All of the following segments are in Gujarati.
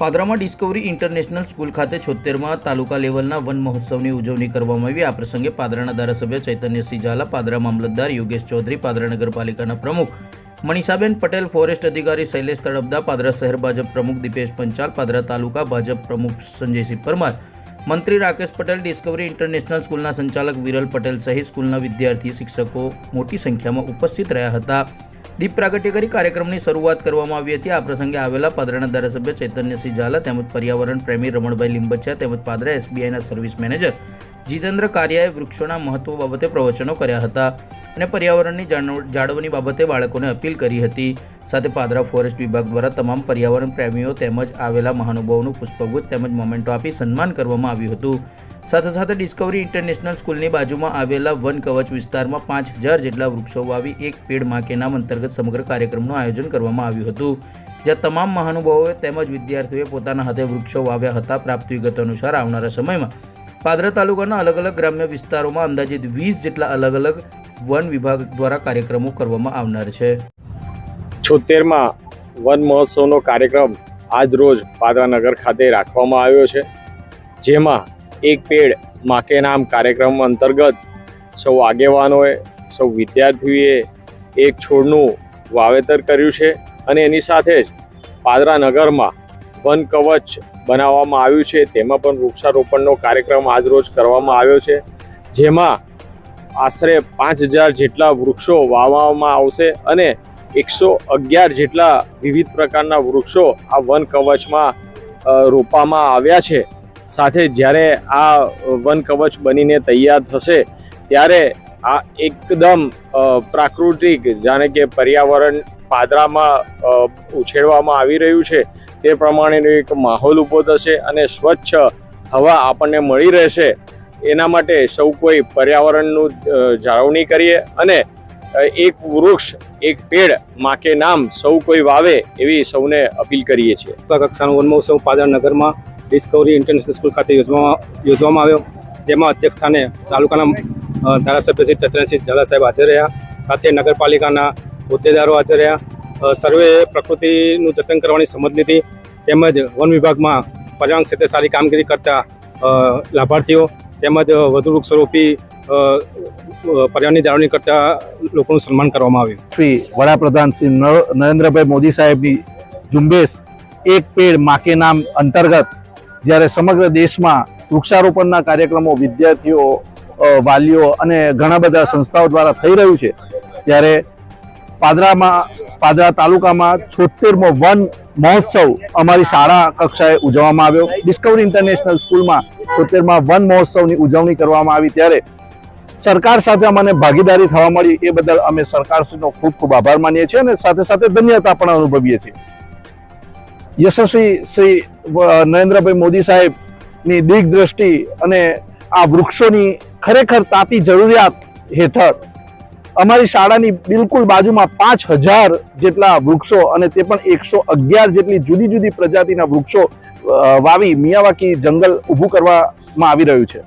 પાદરામાં ડિસ્કવરી ઇન્ટરનેશનલ સ્કૂલ ખાતે છોતેરમાં તાલુકા લેવલના વન મહોત્સવની ઉજવણી કરવામાં આવી. આ પ્રસંગે પાદરાના ધારાસભ્ય ચૈતન્યસિંહ ઝાલા પાદરા મામલતદાર યોગેશ ચૌધરી, પાદરા નગરપાલિકાના પ્રમુખ મનીષાબેન પટેલ, ફોરેસ્ટ અધિકારી શૈલેષ તળપદા પાદરા શહેર ભાજપ પ્રમુખ દીપેશ પંચાલ, પાદરા તાલુકા ભાજપ પ્રમુખ સંજયસિંહ પરમાર, મંત્રી રાકેશ પટેલ, ડિસ્કવરી ઇન્ટરનેશનલ સ્કૂલના સંચાલક વિરલ પટેલ સહિત સ્કૂલના વિદ્યાર્થી, શિક્ષકો મોટી સંખ્યામાં ઉપસ્થિત રહ્યા હતા. દીપ પ્રાગટ્ય કરી કાર્યક્રમની શરૂઆત કરવામાં આવી હતી. આ પ્રસંગે આવેલા પાદરાના ધારાસભ્ય ચૈતન્યસિંહ ઝાલા તેમજ પર્યાવરણ પ્રેમી રમણભાઈ લીંબચિયા તેમજ પાદરા એસબીઆઈના સર્વિસ મેનેજર જીતેન્દ્ર કારિયાએ વૃક્ષોના મહત્વ બાબતે પ્રવચનો કર્યા હતા અને પર્યાવરણની જાળવણી બાબતે બાળકોને અપીલ કરી હતી. સાથે પાદરા ફોરેસ્ટ વિભાગ દ્વારા તમામ પર્યાવરણ પ્રેમીઓ તેમજ આવેલા મહાનુભાવોનું પુષ્પગુચ્છ તેમજ મોમેન્ટો આપી સન્માન કરવામાં આવ્યું હતું. સાથે સાથે ડિસ્કવરી ઇન્ટરનેશનલ સ્કૂલની બાજુમાં આવેલા વન કવચ વિસ્તારમાં પાંચ હજાર જેટલા વૃક્ષો વાવી એક પેડમાં નામ અંતર્ગત સમગ્ર કાર્યક્રમનું આયોજન કરવામાં આવ્યું હતું. જ્યાં તમામ મહાનુભાવોએ તેમજ વિદ્યાર્થીઓએ પોતાના હાથે વૃક્ષો વાવ્યા હતા. પ્રાપ્ત વિગત અનુસાર આવનારા સમયમાં પાદરા તાલુકાના અલગ અલગ ગ્રામ્ય વિસ્તારોમાં અંદાજિત વીસ જેટલા અલગ અલગ વન વિભાગ દ્વારા કાર્યક્રમો કરવામાં આવનાર છે. છોતેરમાં વન મહોત્સવનો કાર્યક્રમ આજ રોજ પાદરા નગર ખાતે રાખવામાં આવ્યો છે. જેમાં એક પેડ માકે નામ કાર્યક્રમ અંતર્ગત સૌ આગેવાનોએ, સૌ વિદ્યાર્થીઓએ એક છોડનું વાવેતર કર્યું છે અને એની સાથે જ પાદરા નગરમાં વન કવચ બનાવવામાં આવ્યું છે. તેમાં પણ વૃક્ષારોપણનો કાર્યક્રમ આજ રોજ કરવામાં આવ્યો છે, જેમાં આશરે પાંચ હજાર જેટલા વૃક્ષો વાવવામાં આવશે અને એકસો અગિયાર જેટલા વિવિધ પ્રકારના વૃક્ષો આ વન કવચમાં રોપવામાં આવ્યા છે. સાથે જ્યારે આ વન કવચ બનીને તૈયાર થશે, ત્યારે આ એકદમ પ્રાકૃતિક જાણે કે પર્યાવરણ પાદરામાં ઉછેરવામાં આવી રહ્યું છે. તે પ્રમાણેનો એક માહોલ ઊભો થશે અને સ્વચ્છ હવા આપણને મળી રહેશે. એના માટે સૌ કોઈ પર્યાવરણનું જાળવણી કરીએ અને એક વૃક્ષ, એક પેડ માકે નામ સૌ કોઈ વાવે એવી સૌને અપીલ કરીએ છીએ. કક્ષાનો વન મહોત્સવ પાદરા નગરમાં ડિસ્કવરી ઇન્ટરનેશનલ સ્કૂલ ખાતે યોજવામાં યોજવામાં આવ્યો. તેમાં અધ્યક્ષ સ્થાને તાલુકાના ધારાસભ્ય શ્રી ચંદ્રસિંહ ઝાલા સાહેબ હાજર રહ્યા. સાથે નગરપાલિકાના હોદ્દેદારો હાજર રહ્યા. સર્વે પ્રકૃતિનું જતન કરવાની સમજ લીધી તેમજ વન વિભાગમાં પર્યાવરણ ક્ષેત્રે સારી કામગીરી કરતા લાભાર્થીઓ તેમજ વધુ વૃક્ષ રોપી પર્યાવરણની જાળવણી કરતા લોકોનું સન્માન કરવામાં આવ્યું. શ્રી વડાપ્રધાન શ્રી નર- નરેન્દ્રભાઈ મોદી સાહેબની ઝુંબેશ એક પેડ માકે નામ અંતર્ગત જ્યારે સમગ્ર દેશમાં વૃક્ષારોપણના કાર્યક્રમો વિદ્યાર્થીઓ વાલીઓ અને ઘણા બધા સંસ્થાઓ દ્વારા થઈ રહ્યું છે, ત્યારે પાદરામાં, પાદરા તાલુકામાં છોતેરમો વન મહોત્સવ અમારી શાળા કક્ષાએ ઉજવવામાં આવ્યો. ડિસ્કવરી ઇન્ટરનેશનલ સ્કૂલમાં છોતેરમાં વન મહોત્સવની ઉજવણી કરવામાં આવી ત્યારે સરકાર સાથે અમને ભાગીદારી થવા મળી, એ બદલ અમે સરકારશ્રીનો ખૂબ ખૂબ આભાર માનીએ છીએ અને સાથે સાથે ધન્યતા પણ અનુભવીએ છીએ. યશસ્વી શ્રી નરેન્દ્રભાઈ મોદી સાહેબની દિગ્દ્રષ્ટિ અને આ વૃક્ષોની ખરેખર તાતી જરૂરિયાત હેઠળ અમારી શાળાની બિલકુલ બાજુમાં પાંચ હજાર જેટલા વૃક્ષો અને તે પણ એકસો અગિયાર જેટલી જુદી જુદી પ્રજાતિના વૃક્ષો વાવી મિયાવાકી જંગલ ઊભું કરવામાં આવી રહ્યું છે.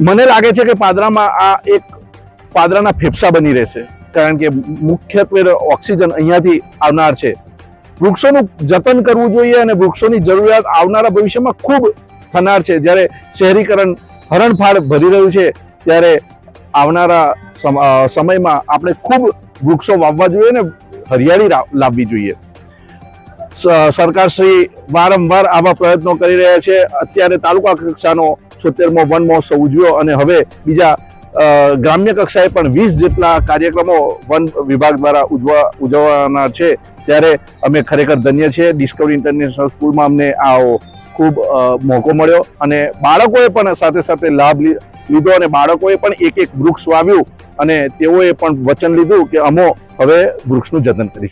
મને લાગે છે કે પાદરામાં આ એક પાદરાના ફેફસા બની રહેશે. કારણ કે મુખ્યત્વે ઓક્સિજન અહીંયાથી આવનાર છે. વૃક્ષોનું જતન કરવું જોઈએ અને વૃક્ષોની જરૂરિયાત આવનારા ભવિષ્યમાં ખૂબ થનાર છે. જ્યારે શહેરીકરણ હરણફાળ ભરી રહ્યું છે, ત્યારે આવનારા સમ- સમયમાં આપણે ખૂબ વૃક્ષો વાવવા જોઈએ અને હરિયાળી લાવવી જોઈએ. સરકારશ્રી વારંવાર આવા પ્રયત્નો કરી રહ્યા છે. અત્યારે તાલુકા કક્ષાનો છોતેરમો વન મહોત્સવ ઉજવ્યો અને હવે બીજા ગ્રામ્ય કક્ષાએ પણ વીસ જેટલા કાર્યક્રમો વન વિભાગ દ્વારા ઉજવા, ઉજવવાના છે. ત્યારે અમે ખરેખર ધન્ય છીએ. ડિસ્કવરી ઇન્ટરનેશનલ સ્કૂલમાં અમને આ ખૂબ મોકો મળ્યો અને બાળકોએ પણ સાથે સાથે લાભ લીધો અને બાળકોએ પણ એક એક વૃક્ષ વાવ્યું અને તેઓએ પણ વચન લીધું કે અમો હવે વૃક્ષનું જતન કરીશું.